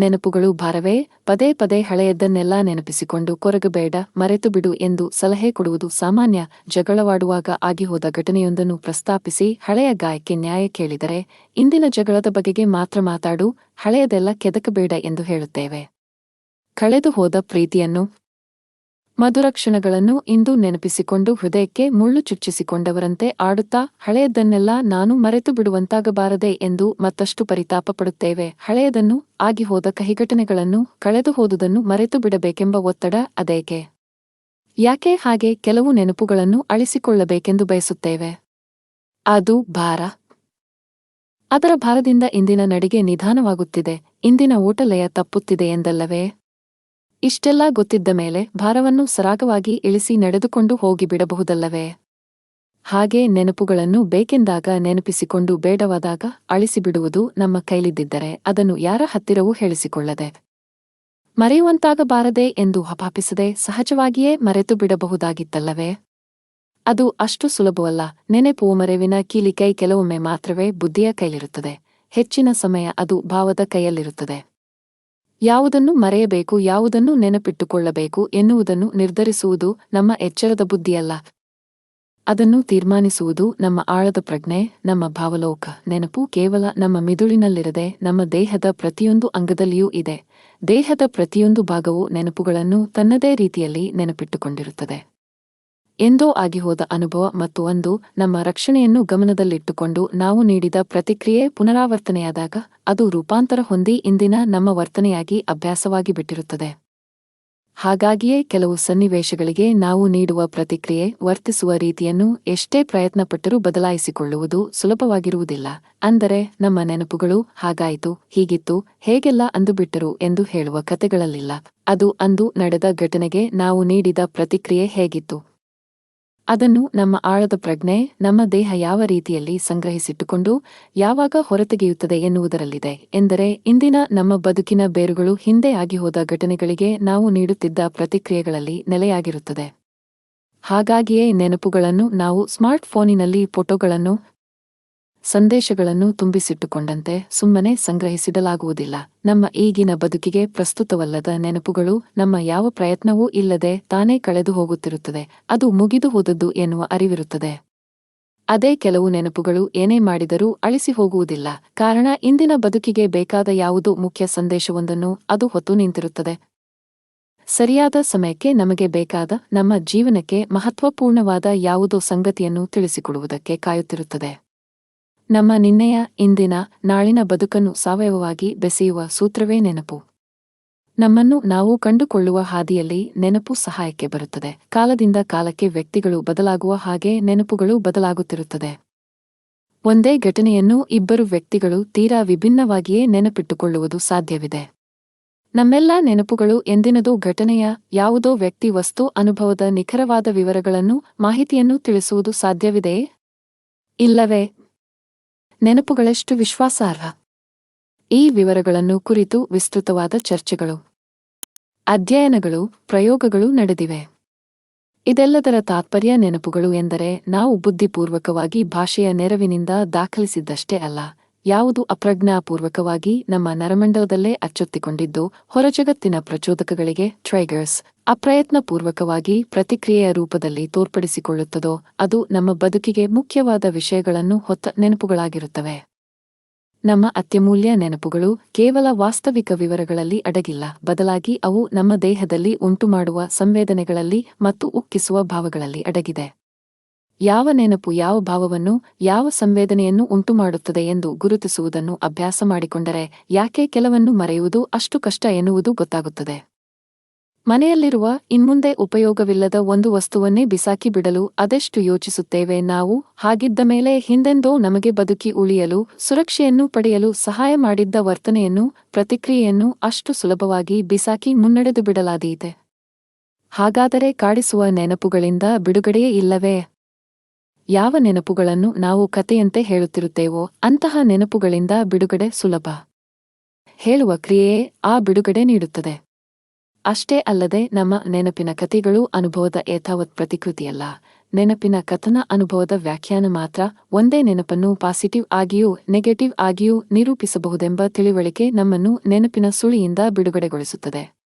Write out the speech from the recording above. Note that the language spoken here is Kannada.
ನೆನಪುಗಳು ಭಾರವೇ, ಪದೇ ಪದೇ ಹಳೆಯದ್ದನ್ನೆಲ್ಲ ನೆನಪಿಸಿಕೊಂಡು ಕೊರಗಬೇಡ ಮರೆತು ಬಿಡು ಎಂದು ಸಲಹೆ ಕೊಡುವುದು ಸಾಮಾನ್ಯ, ಜಗಳವಾಡುವಾಗ ಆಗಿಹೋದ ಘಟನೆಯೊಂದನ್ನು ಪ್ರಸ್ತಾಪಿಸಿ ಹಳೆಯ ಗಾಯಕ್ಕೆ ನ್ಯಾಯ ಕೇಳಿದರೆ, ಇಂದಿನ ಜಗಳದ ಬಗೆಗೆ ಮಾತ್ರ ಮಾತಾಡು, ಹಳೆಯದೆಲ್ಲ ಕೆದಕಬೇಡ ಎಂದು ಹೇಳುತ್ತೇವೆ. ಕಳೆದು ಹೋದ ಪ್ರೀತಿಯನ್ನು ಮಧುರ ಕ್ಷಣಗಳನ್ನು ಇಂದು ನೆನಪಿಸಿಕೊಂಡು ಹೃದಯಕ್ಕೆ ಮುಳ್ಳು ಚುಚ್ಚಿಸಿಕೊಂಡವರಂತೆ ಆಡುತ್ತಾ ಹಳೆಯದನ್ನೆಲ್ಲ ನಾನು ಮರೆತು ಬಿಡುವಂತಾಗಬಾರದೆ ಎಂದು ಮತ್ತಷ್ಟು ಪರಿತಾಪ ಪಡುತ್ತೇವೆ ಹಳೆಯದನ್ನು ಆಗಿಹೋದ ಕಹಿಘಟನೆಗಳನ್ನು ಕಳೆದು ಹೋದುದನ್ನು ಮರೆತು ಬಿಡಬೇಕೆಂಬ ಒತ್ತಡ ಅದೇಕೆ? ಯಾಕೆ ಹಾಗೆ ಕೆಲವು ನೆನಪುಗಳನ್ನು ಅಳಿಸಿಕೊಳ್ಳಬೇಕೆಂದು ಬಯಸುತ್ತೇವೆ? ಅದು ಭಾರ. ಅದರ ಭಾರದಿಂದ ಇಂದಿನ ನಡಿಗೆ ನಿಧಾನವಾಗುತ್ತಿದೆ. ಇಂದಿನ ಊಟಲಯ ತಪ್ಪುತ್ತಿದೆ ಎಂದಲ್ಲವೇ? ಇಷ್ಟೆಲ್ಲ ಗೊತ್ತಿದ್ದ ಮೇಲೆ ಭಾರವನ್ನು ಸರಾಗವಾಗಿ ಇಳಿಸಿ ನಡೆದುಕೊಂಡು ಹೋಗಿಬಿಡಬಹುದಲ್ಲವೇ ಹಾಗೆ ನೆನಪುಗಳನ್ನು ಬೇಕೆಂದಾಗ ನೆನಪಿಸಿಕೊಂಡು ಬೇಡವಾದಾಗ ಅಳಿಸಿಬಿಡುವುದು ನಮ್ಮ ಕೈಲಿದ್ದಿದ್ದರೆ ಅದನ್ನು ಯಾರ ಹತ್ತಿರವೂ ಹೇಳಿಸಿಕೊಳ್ಳದೆ. ಮರೆಯುವಂತಾಗಬಾರದೆ ಎಂದು ಹಪಾಪಿಸದೆ ಸಹಜವಾಗಿಯೇ ಮರೆತು ಬಿಡಬಹುದಾಗಿತ್ತಲ್ಲವೇ? ಅದು ಅಷ್ಟು ಸುಲಭವಲ್ಲ. ನೆನೆಪು ಮರೆವಿನ ಕೀಲಿಕೈ ಕೆಲವೊಮ್ಮೆ ಮಾತ್ರವೇ ಬುದ್ಧಿಯ ಕೈಲಿರುತ್ತದೆ. ಹೆಚ್ಚಿನ ಸಮಯ ಅದು ಭಾವದ ಕೈಯಲ್ಲಿರುತ್ತದೆ. ಯಾವುದನ್ನು ಮರೆಯಬೇಕು, ಯಾವುದನ್ನು ನೆನಪಿಟ್ಟುಕೊಳ್ಳಬೇಕು ಎನ್ನುವುದನ್ನು ನಿರ್ಧರಿಸುವುದು ನಮ್ಮ ಎಚ್ಚರದ ಬುದ್ಧಿಯಲ್ಲ. ಅದನ್ನು ತೀರ್ಮಾನಿಸುವುದು ನಮ್ಮ ಆಳದ ಪ್ರಜ್ಞೆ, ನಮ್ಮ ಭಾವಲೋಕ, ನೆನಪು ಕೇವಲ ನಮ್ಮ ಮಿದುಳಿನಲ್ಲಿರದೆ ನಮ್ಮ ದೇಹದ ಪ್ರತಿಯೊಂದು ಅಂಗದಲ್ಲಿಯೂ ಇದೆ. ದೇಹದ ಪ್ರತಿಯೊಂದು ಭಾಗವು ನೆನಪುಗಳನ್ನು ತನ್ನದೇ ರೀತಿಯಲ್ಲಿ ನೆನಪಿಟ್ಟುಕೊಂಡಿರುತ್ತದೆ. ಎಂದೋ ಆಗಿಹೋದ ಅನುಭವ ಮತ್ತು ಒಂದು ನಮ್ಮ ರಕ್ಷಣೆಯನ್ನು ಗಮನದಲ್ಲಿಟ್ಟುಕೊಂಡು ನಾವು ನೀಡಿದ ಪ್ರತಿಕ್ರಿಯೆ ಪುನರಾವರ್ತನೆಯಾದಾಗ ಅದು ರೂಪಾಂತರ ಹೊಂದಿ ಇಂದಿನ ನಮ್ಮ ವರ್ತನೆಯಾಗಿ ಅಭ್ಯಾಸವಾಗಿ ಬಿಟ್ಟಿರುತ್ತದೆ. ಹಾಗಾಗಿಯೇ ಕೆಲವು ಸನ್ನಿವೇಶಗಳಿಗೆ ನಾವು ನೀಡುವ ಪ್ರತಿಕ್ರಿಯೆ ವರ್ತಿಸುವ ರೀತಿಯನ್ನು ಎಷ್ಟೇ ಪ್ರಯತ್ನಪಟ್ಟರೂ ಬದಲಾಯಿಸಿಕೊಳ್ಳುವುದು ಸುಲಭವಾಗಿರುವುದಿಲ್ಲ. ಅಂದರೆ ನಮ್ಮ ನೆನಪುಗಳು ಹಾಗಾಯಿತು, ಹೀಗಿತ್ತು, ಹೇಗೆಲ್ಲ ಅಂದುಬಿಟ್ಟರು ಎಂದು ಹೇಳುವ ಕತೆಗಳಲ್ಲಿಲ್ಲ ಅದು ಅಂದು ನಡೆದ ಘಟನೆಗೆ ನಾವು ನೀಡಿದ ಪ್ರತಿಕ್ರಿಯೆ ಹೇಗಿತ್ತು? ಅದನ್ನು ನಮ್ಮ ಆಳದ ಪ್ರಜ್ಞೆ, ನಮ್ಮ ದೇಹ ಯಾವ ರೀತಿಯಲ್ಲಿ ಸಂಗ್ರಹಿಸಿಟ್ಟುಕೊಂಡು ಯಾವಾಗ ಹೊರತೆಗೆಯುತ್ತದೆ ಎನ್ನುವುದರಲ್ಲಿದೆ. ಎಂದರೆ, ಇಂದಿನ ನಮ್ಮ ಬದುಕಿನ ಬೇರುಗಳು ಹಿಂದೆ ಆಗಿಹೋದ ಘಟನೆಗಳಿಗೆ ನಾವು ನೀಡುತ್ತಿದ್ದ ಪ್ರತಿಕ್ರಿಯೆಗಳಲ್ಲಿ ನೆಲೆಯಾಗಿರುತ್ತದೆ. ಹಾಗಾಗಿಯೇ ನೆನಪುಗಳನ್ನು ನಾವು ಸ್ಮಾರ್ಟ್ ಫೋನಿನಲ್ಲಿ ಫೋಟೋಗಳನ್ನು ಸಂದೇಶಗಳನ್ನು ತುಂಬಿಸಿಟ್ಟುಕೊಂಡಂತೆ ಸುಮ್ಮನೆ ಸಂಗ್ರಹಿಸಿಡಲಾಗುವುದಿಲ್ಲ. ನಮ್ಮ ಈಗಿನ ಬದುಕಿಗೆ ಪ್ರಸ್ತುತವಲ್ಲದ ನೆನಪುಗಳು, ನಮ್ಮ ಯಾವ ಪ್ರಯತ್ನವೂ ಇಲ್ಲದೆ ತಾನೇ ಕಳೆದು ಹೋಗುತ್ತಿರುತ್ತದೆ. ಅದು ಮುಗಿದು ಹೋದದ್ದು ಎನ್ನುವ ಅರಿವಿರುತ್ತದೆ. ಅದೇ ಕೆಲವು ನೆನಪುಗಳು ಏನೇ ಮಾಡಿದರೂ ಅಳಿಸಿ ಹೋಗುವುದಿಲ್ಲ. ಕಾರಣ, ಇಂದಿನ ಬದುಕಿಗೆ ಬೇಕಾದ ಯಾವುದೋ ಮುಖ್ಯ ಸಂದೇಶವೊಂದನ್ನು ಅದು ಹೊತ್ತು ನಿಂತಿರುತ್ತದೆ. ಸರಿಯಾದ ಸಮಯಕ್ಕೆ ನಮಗೆ ಬೇಕಾದ, ನಮ್ಮ ಜೀವನಕ್ಕೆ ಮಹತ್ವಪೂರ್ಣವಾದ ಯಾವುದೋ ಸಂಗತಿಯನ್ನು ತಿಳಿಸಿಕೊಡುವುದಕ್ಕೆ ಕಾಯುತ್ತಿರುತ್ತದೆ. ನಮ್ಮ ನಿನ್ನೆಯ, ಇಂದಿನ, ನಾಳಿನ ಬದುಕನ್ನು ಸಾವಯವವಾಗಿ ಬೆಸೆಯುವ ಸೂತ್ರವೇ ನೆನಪು. ನಮ್ಮನ್ನು ನಾವು ಕಂಡುಕೊಳ್ಳುವ ಹಾದಿಯಲ್ಲಿ ನೆನಪು ಸಹಾಯಕ್ಕೆ ಬರುತ್ತದೆ. ಕಾಲದಿಂದ ಕಾಲಕ್ಕೆ ವ್ಯಕ್ತಿಗಳು ಬದಲಾಗುವ ಹಾಗೆ ನೆನಪುಗಳು ಬದಲಾಗುತ್ತಿರುತ್ತದೆ. ಒಂದೇ ಘಟನೆಯನ್ನು ಇಬ್ಬರು ವ್ಯಕ್ತಿಗಳು ತೀರಾ ವಿಭಿನ್ನವಾಗಿಯೇ ನೆನಪಿಟ್ಟುಕೊಳ್ಳುವುದು ಸಾಧ್ಯವಿದೆ. ನಮ್ಮೆಲ್ಲ ನೆನಪುಗಳು ಎಂದಿನದೋ ಘಟನೆಯ, ಯಾವುದೋ ವ್ಯಕ್ತಿ ವಸ್ತು ಅನುಭವದ ನಿಖರವಾದ ವಿವರಗಳನ್ನು, ಮಾಹಿತಿಯನ್ನು ತಿಳಿಸುವುದು ಸಾಧ್ಯವಿದೆಯೇ? ಇಲ್ಲವೇ ನೆನಪುಗಳೆಷ್ಟು ವಿಶ್ವಾಸಾರ್ಹ. ಈ ವಿವರಗಳನ್ನು ಕುರಿತು ವಿಸ್ತೃತವಾದ ಚರ್ಚೆಗಳು. ಅಧ್ಯಯನಗಳು, ಪ್ರಯೋಗಗಳು ನಡೆದಿವೆ. ಇದೆಲ್ಲದರ ತಾತ್ಪರ್ಯ ನೆನಪುಗಳು ಎಂದರೆ ನಾವು ಬುದ್ಧಿಪೂರ್ವಕವಾಗಿ ಭಾಷೆಯ ನೆರವಿನಿಂದ ದಾಖಲಿಸಿದ್ದಷ್ಟೇ ಅಲ್ಲ. ಯಾವುದು ಅಪ್ರಜ್ಞಾಪೂರ್ವಕವಾಗಿ ನಮ್ಮ ನರಮಂಡಲದಲ್ಲೇ ಅಚ್ಚೊತ್ತಿಕೊಂಡಿದ್ದು, ಹೊರಜಗತ್ತಿನ ಪ್ರಚೋದಕಗಳಿಗೆ ಟ್ರೈಗರ್ಸ್ ಅಪ್ರಯತ್ನಪೂರ್ವಕವಾಗಿ ಪ್ರತಿಕ್ರಿಯೆಯ ರೂಪದಲ್ಲಿ ತೋರ್ಪಡಿಸಿಕೊಳ್ಳುತ್ತದೋ, ಅದು ನಮ್ಮ ಬದುಕಿಗೆ ಮುಖ್ಯವಾದ ವಿಷಯಗಳನ್ನು ಹೊತ್ತ ನೆನಪುಗಳಾಗಿರುತ್ತವೆ. ನಮ್ಮ ಅತ್ಯಮೂಲ್ಯ ನೆನಪುಗಳು ಕೇವಲ ವಾಸ್ತವಿಕ ವಿವರಗಳಲ್ಲಿ ಅಡಗಿಲ್ಲ, ಬದಲಾಗಿ ಅವು ನಮ್ಮ ದೇಹದಲ್ಲಿ ಉಂಟುಮಾಡುವ ಸಂವೇದನೆಗಳಲ್ಲಿ ಮತ್ತು ಉಕ್ಕಿಸುವ ಭಾವಗಳಲ್ಲಿ ಅಡಗಿದೆ. ಯಾವ ನೆನಪು ಯಾವ ಭಾವವನ್ನು ಯಾವ ಸಂವೇದನೆಯನ್ನು ಉಂಟುಮಾಡುತ್ತದೆ ಎಂದು ಗುರುತಿಸುವುದನ್ನು ಅಭ್ಯಾಸ ಮಾಡಿಕೊಂಡರೆ ಯಾಕೆ ಕೆಲವನ್ನು ಮರೆಯುವುದು ಅಷ್ಟು ಕಷ್ಟ ಎನ್ನುವುದು ಗೊತ್ತಾಗುತ್ತದೆ. ಮನೆಯಲ್ಲಿರುವ ಇನ್ಮುಂದೆ ಉಪಯೋಗವಿಲ್ಲದ ಒಂದು ವಸ್ತುವನ್ನೇ ಬಿಸಾಕಿ ಬಿಡಲು ಅದೆಷ್ಟು ಯೋಚಿಸುತ್ತೇವೆ ನಾವು? ಹಾಗಿದ್ದ ಮೇಲೆ ಹಿಂದೆಂದೋ ನಮಗೆ ಬದುಕಿ ಉಳಿಯಲು, ಸುರಕ್ಷೆಯನ್ನು ಪಡೆಯಲು ಸಹಾಯ ಮಾಡಿದ್ದ ವರ್ತನೆಯನ್ನು, ಪ್ರತಿಕ್ರಿಯೆಯನ್ನು ಅಷ್ಟು ಸುಲಭವಾಗಿ ಬಿಸಾಕಿ ಮುನ್ನಡೆದು ಬಿಡಲಾದೀತೆ. ಹಾಗಾದರೆ ಕಾಡಿಸುವ ನೆನಪುಗಳಿಂದ ಬಿಡುಗಡೆಯೇ ಇಲ್ಲವೇ? ಯಾವ ನೆನಪುಗಳನ್ನು ನಾವು ಕಥೆಯಂತೆ ಹೇಳುತ್ತಿರುತ್ತೇವೋ ಅಂತಹ ನೆನಪುಗಳಿಂದ ಬಿಡುಗಡೆ ಸುಲಭ. ಹೇಳುವ ಕ್ರಿಯೆಯೇ ಆ ಬಿಡುಗಡೆ ನೀಡುತ್ತದೆ. ಅಷ್ಟೇ ಅಲ್ಲದೆ ನಮ್ಮ ನೆನಪಿನ ಕಥೆಗಳು ಅನುಭವದ ಯಥಾವತ್ ಪ್ರತಿಕೃತಿಯಲ್ಲ. ನೆನಪಿನ ಕಥನ ಅನುಭವದ ವ್ಯಾಖ್ಯಾನ ಮಾತ್ರ ಒಂದೇ ನೆನಪನ್ನು ಪಾಸಿಟಿವ್ ಆಗಿಯೂ ನೆಗೆಟಿವ್ ಆಗಿಯೂ ನಿರೂಪಿಸಬಹುದೆಂಬ ತಿಳಿವಳಿಕೆ ನಮ್ಮನ್ನು ನೆನಪಿನ ಸುಳಿಯಿಂದ ಬಿಡುಗಡೆಗೊಳಿಸುತ್ತದೆ.